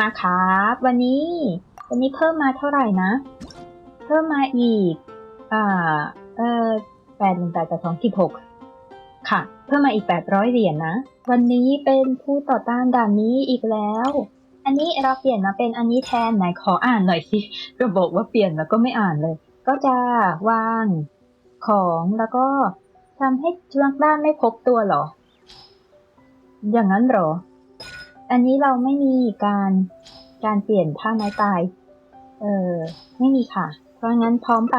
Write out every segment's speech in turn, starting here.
มาครับ วันนี้ วันนี้เพิ่มมาเท่าไหร่นะ เพิ่มมาอีก อ่า เออแปดหนึ่งแปดแปดสองสิบหกค่ะ เพิ่มมาอีกแปดร้อยเหรียญนะ วันนี้เป็นผู้ต่อต้านด่านนี้อีกแล้ว อันนี้เราเปลี่ยนมาเป็นอันนี้แทนไหนขออ่านหน่อยสิก็บอกว่าเปลี่ยนแล้วก็ไม่อ่านเลย ก็จะวางของแล้วก็ทำให้นักบ้านไม่พบตัวหรอ อย่างนั้นหรอ อันนี้เราไม่มีการการเปลี่ยนท่าไม้ตาย เออไม่มีค่ะ เพราะงั้นพร้อมไป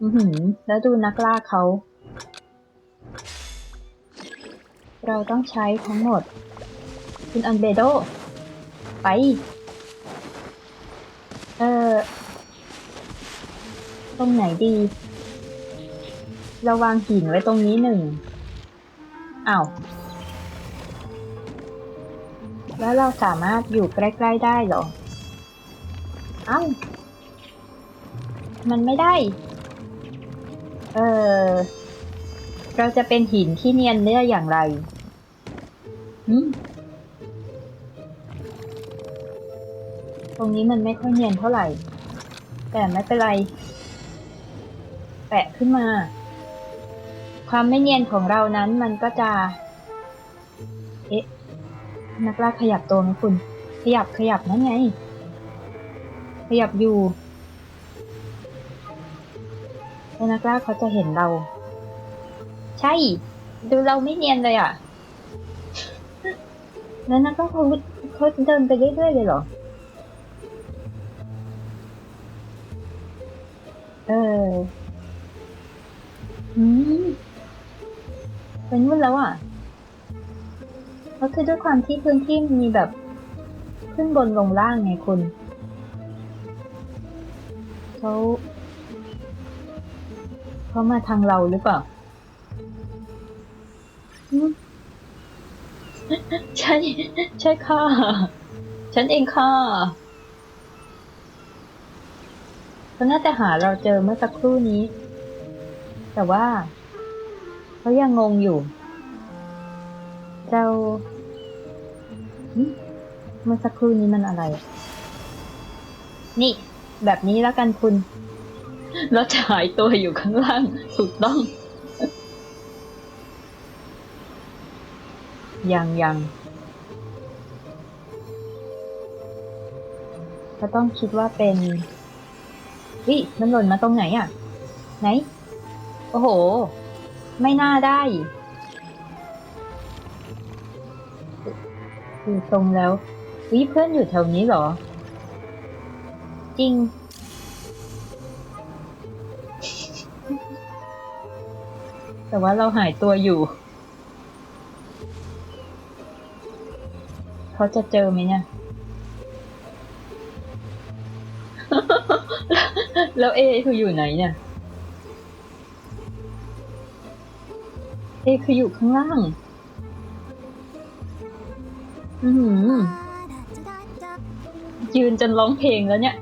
อือหือ แล้วดูนักล่าเขา เราต้องใช้ทั้งหมด คุณอันเบโด ไป เออตรงไหนดี เราวางหินไว้ตรงนี้หนึ่งอ้าว แล้วเราสามารถอยู่ใกล้ๆได้เหรอ เอ้า มันไม่ได้ เออ เราจะเป็นหินที่เนียนได้อย่างไรอืมตรงนี้มันไม่ค่อยเนียนเท่าไหร่ แต่ไม่เป็นไร แปะขึ้นมา ความไม่เนียนของเรานั้นมันก็จะ นักล่าขยับตัวไหมคุณ ขยับขยับนั่นไง ขยับอยู่แล้วนักล่าเขาจะเห็นเรา ใช่ ดูเราไม่เนียนเลยอะ แล้วนักล่าเขาเขาเดินไปเรื่อยๆเลยเหรอ เออ อืมเป็นวุ่นแล้วอะ ก็คือด้วยความที่พื้นที่มีแบบขึ้นบนลงล่างไงคุณเขาเขามาทางเราหรือเปล่า ใช่ใช่ค่ะ ฉันเองค่ะเขาน่าจะหาเราเจอเมื่อสักครู่นี้ แต่ว่า เขายังงงอยู่เรา เมื่อสักครู่นี้มันอะไร นี่ แบบนี้แล้วกันคุณ แล้วจะหายตัวอยู่ข้างล่าง ถูกต้อง ยังยังก็ต้องคิดว่าเป็นวิมันหล่นมาตรงไหนอะ ไหน โอ้โห ไม่น่าได้ ดูทรงแล้ววิเพื่อนอยู่แถวนี้เหรอ จริง แต่ว่าเราหายตัวอยู่เขาจะเจอไหมเนี่ยแล้วเอคืออยู่ไหนเนี่ยเอคืออยู่ข้างล่าง อือหือยืนจนร้องเพลงแล้วเนี่ย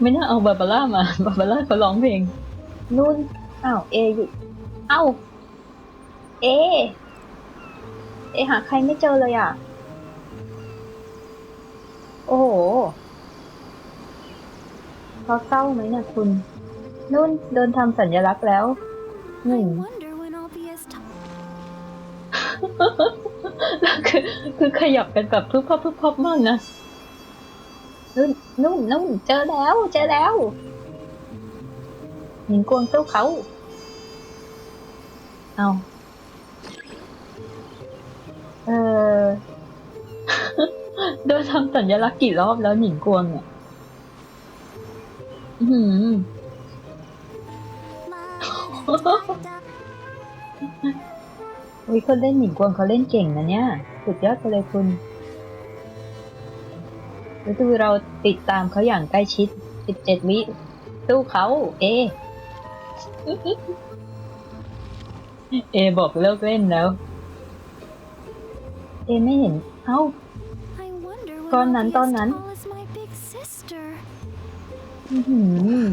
ไม่น่าเอาบาบาร่ามา บาบาร่าเขาร้องเพลงนุ่นอ้าวเออยู่เอ้าเอ เอหาใครไม่เจอเลยอะ โอ้โหเขาเศร้าไหมเนี่ยคุณ นุ่นโดนทำสัญลักษณ์แล้วหนึ่ง แล้วคือคือขยับกันแบบพึบพับพึบพับมากนะนุ่นนุ่นนุ่นเจอแล้วเจอแล้วหญิงกวงสู้เขาเอาเออโดนทำสัญลักษณ์กี่รอบแล้วหญิงกวงเนี่ยอื้อหื อวิคนเล่นหญิงกวงเขาเล่นเก่งนะเนี่ย สุดยอดไปเลยคุณแล้วดูเราติดตามเขาอย่างใกล้ชิด 17 วิสู้เขา เอ เอบอกเลิกเล่นแล้ว เอไม่เห็น เอ้า I wonder when Con I'll nắn, be con as nắn. tall as my big sister. อื้อ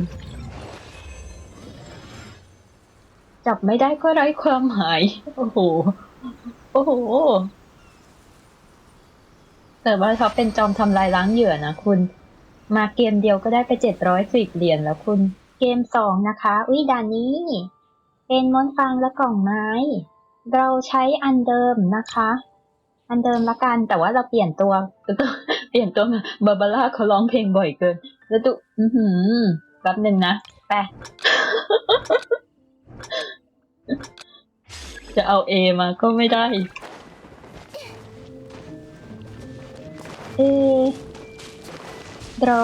จับไม่ได้ก็ไร้ความหมาย โอ้โห โอ้โห แต่ว่าเขาเป็นจอมทำลายล้างเหยื่อนะคุณ มาเกมเดียวก็ได้ไปเจ็ดร้อยสิบเหรียญแล้วคุณ เกมสองนะคะอุ้ยด่านนี้ เป็นม้วนฟางและกล่องไม้ เราใช้อันเดิมนะคะ อันเดิมละกัน แต่ว่าเราเปลี่ยนตัว เปลี่ยนตัวบาบาร่าเขาร้องเพลงบ่อยเกิน แล้วตุอือหือแป๊บหนึ่งนะ ไป จะเอาเอมาก็ไม่ได้ เอเรา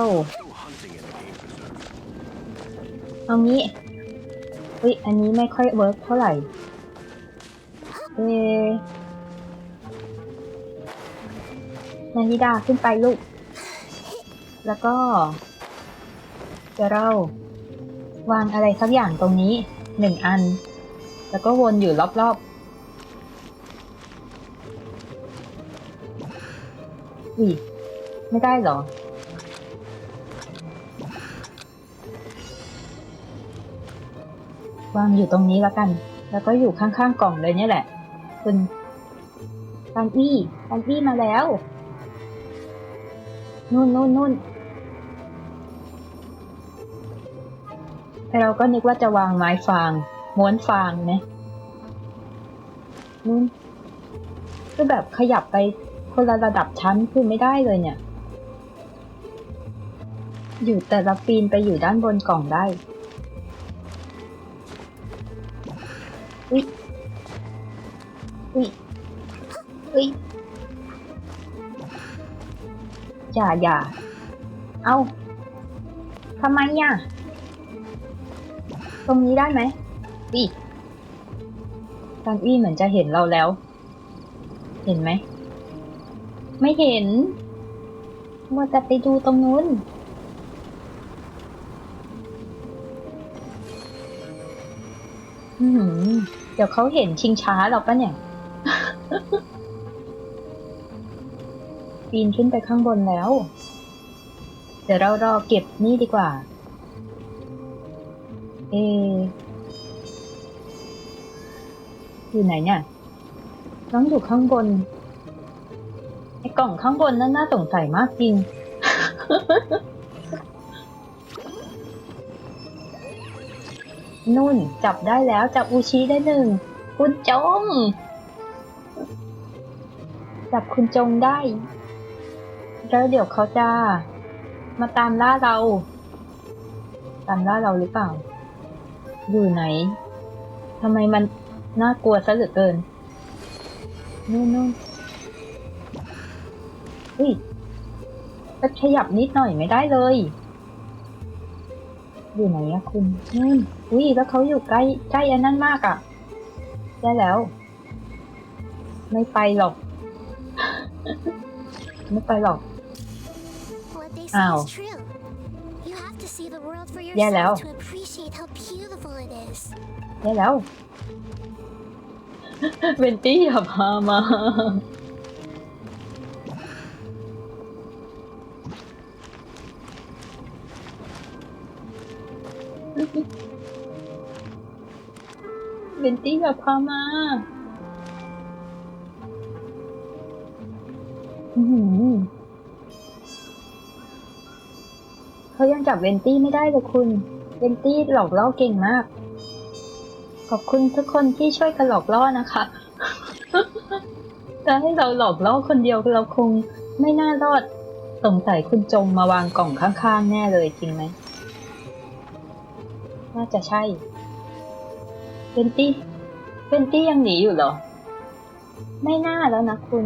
เอางี้อุ้ยอันนี้ไม่ค่อยเวิร์กเท่าไหร่ เอนานิดาขึ้นไปลูก แล้วก็เดี๋ยวเรา วางอะไรสักอย่างตรงนี้หนึ่งอัน แล้วก็วนอยู่รอบ ไม่ได้เหรอ วางอยู่ตรงนี้แล้วกัน แล้วก็อยู่ข้างๆกล่องเลยเนี่ยแหละ คุณปันอี้ปันอี้มาแล้ว นู่นนู่นนู่นแต่เราก็นึกว่าจะวางไม้ฟาง ม้วนฟางนะนู่นคือแบบขยับไปคนละระดับชั้นคือไม่ได้เลยเนี่ย อยู่แต่ละปีนไปอยู่ด้านบนกล่องได้อุ้ยอุ้ยอุ้ยอย่าอย่าเอาทำไมอะ ตรงนี้ได้ไหมวิตอนอี้เหมือนจะเห็นเราแล้ว เห็นไหม ไม่เห็นมัวแต่ไปดูตรงนู้น เดี๋ยวเขาเห็นชิงช้าเราปะเนี่ย ปีนขึ้นไปข้างบนแล้ว เดี๋ยวเรารอเก็บนี่ดีกว่า เอ อยู่ไหนเนี่ยน้องอยู่ข้างบน ไอ้กล่องข้างบนนั่นน่าสงสัยมากจริง นุ่นจับได้แล้วจับอูชิได้หนึ่ง คุณจง จับคุณจงได้ แล้วเดี๋ยวเขาจะ มาตามล่าเรา ตามล่าเราหรือเปล่า อยู่ไหนทำไมมันน่ากลัวซะเหลือเกิน นู่นนู่นอุ้ยขยับนิดหน่อยไม่ได้เลย อยู่ไหนอะคุณนู่นอุ้ยแล้วเขาอยู่ใกล้ใกล้อันนั้นมากอะได้แล้ว ไม่ไปหรอก ไม่ไปหรอก What they say Ow. is true. You have to see the world for Yeah, yourself Leo. to appreciate how beautiful it is. ได้แล้วเวนตี้อย่าพามา เวนตี้อย่าพามาเขายังจับเวนตี้ไม่ได้เลยคุณ เวนตี้หลอกล่อเก่งมาก ขอบคุณทุกคนที่ช่วยกันหลอกล่อนะคะจะให้เราหลอกล่อคนเดียวเราคงไม่น่ารอด สงสัยคุณจงมาวางกล่องข้างๆ แน่เลยจริงไหม น่าจะใช่ เบนตี้เบนตี้ยังหนีอยู่เหรอ ไม่น่าแล้วนะคุณ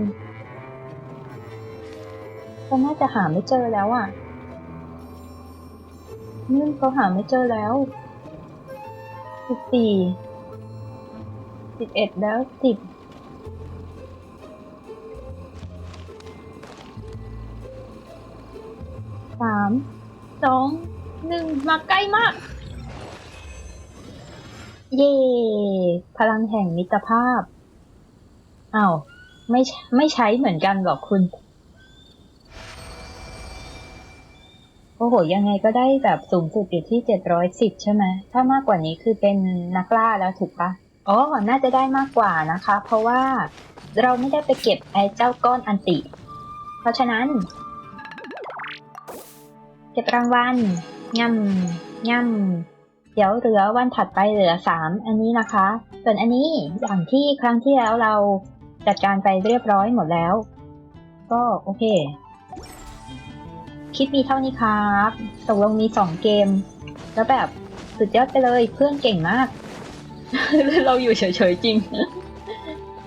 เขาน่าจะหาไม่เจอแล้วอะนี่เขาหาไม่เจอแล้วสิบสี่สิบเอ็ดแล้วสิบสามสองหนึ่งมาใกล้มาก เย่พลังแห่งมิตรภาพอ้าวไม่ไม่ใช้เหมือนกันหรอกคุณ โอ้โห ยังไงก็ได้แบบสูงสุดอยู่ที่เจ็ดร้อยสิบใช่ไหม ถ้ามากกว่านี้คือเป็นนักล่าแล้วถูกปะอ๋อ น่าจะได้มากกว่านะคะ เพราะว่าเราไม่ได้ไปเก็บไอ้เจ้าก้อนอันติ เพราะฉะนั้น เก็บรางวัลย่ำย่ำ เดี๋ยวเหลือวันถัดไปเหลือสามอันนี้นะคะ ส่วนอันนี้อย่างที่ครั้งที่แล้วเราจัดการไปเรียบร้อยหมดแล้ว ก็โอเคคลิปมีเท่านี้ครับตกลงมีสองเกม แล้วแบบสุดยอดไปเลยเพื่อนเก่งมาก เราอยู่เฉยๆจริง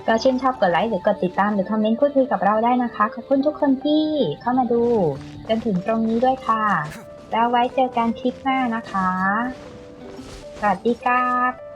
ก็ชื่นชอบกดไลค์หรือกดติดตามหรือคอมเมนต์พูดคุยกับเราได้นะคะ ขอบคุณทุกคนที่เข้ามาดู จนถึงตรงนี้ด้วยค่ะ แล้วไว้เจอกันคลิปหน้านะคะ สวัสดีครับ